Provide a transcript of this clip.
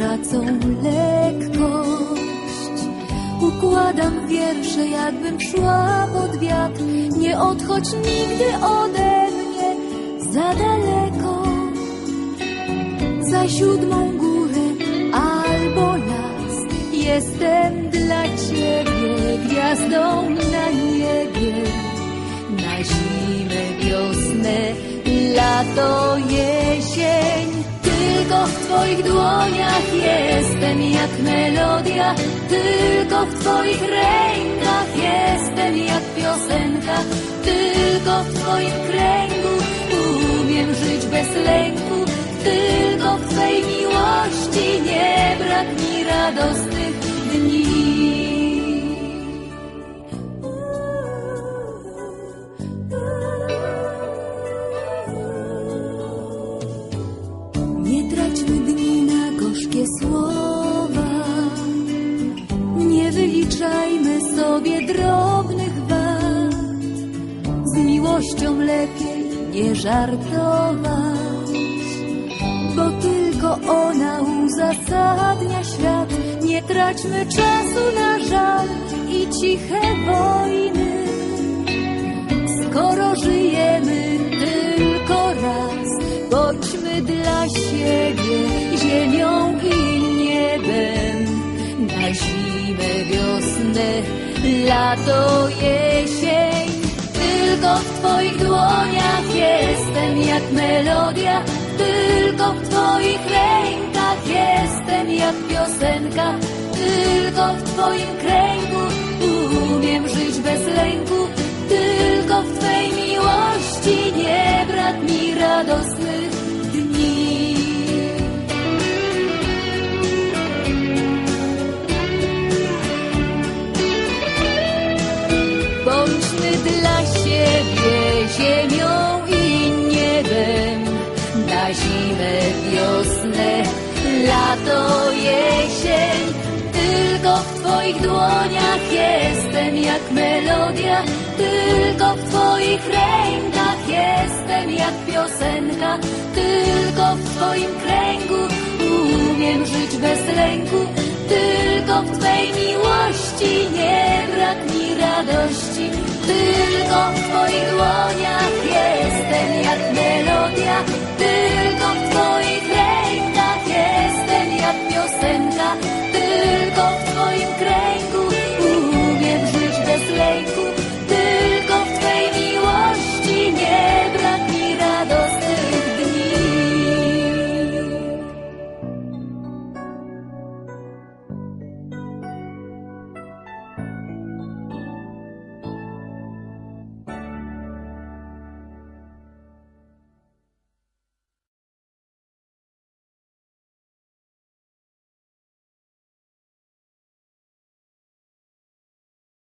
tracą lekkość. Układam wiersze, jakbym szła pod wiatr. Nie odchodź nigdy ode mnie za daleko. Za siódmą górę albo las. Jestem dla ciebie gwiazdą na niebie. Na zimę, wiosnę, lato, jesień. Tylko w Twoich dłoniach jestem jak melodia. Tylko w Twoich rękach jestem jak piosenka. Tylko w Twoim kręgu umiem żyć bez lęku. Tylko w Twej miłości nie brak mi radosnych dni. Sobie drobnych wad. Z miłością lepiej nie żartować, bo tylko ona uzasadnia świat. Nie traćmy czasu na żal i ciche wojny. Skoro żyjemy tylko raz, bądźmy dla siebie ziemią i niebem. Na zimę, wiosnę, lato, jesień. Tylko w Twoich dłoniach jestem jak melodia. Tylko w Twoich rękach jestem jak piosenka. Tylko w Twoim kręgu umiem żyć bez lęku. Tylko lato, jesień. Tylko w Twoich dłoniach jestem jak melodia. Tylko w Twoich rękach jestem jak piosenka. Tylko w Twoim kręgu umiem żyć bez lęku. Tylko w Twej miłości nie brak mi radości. Tylko w Twoich dłoniach jestem jak melodia. Tylko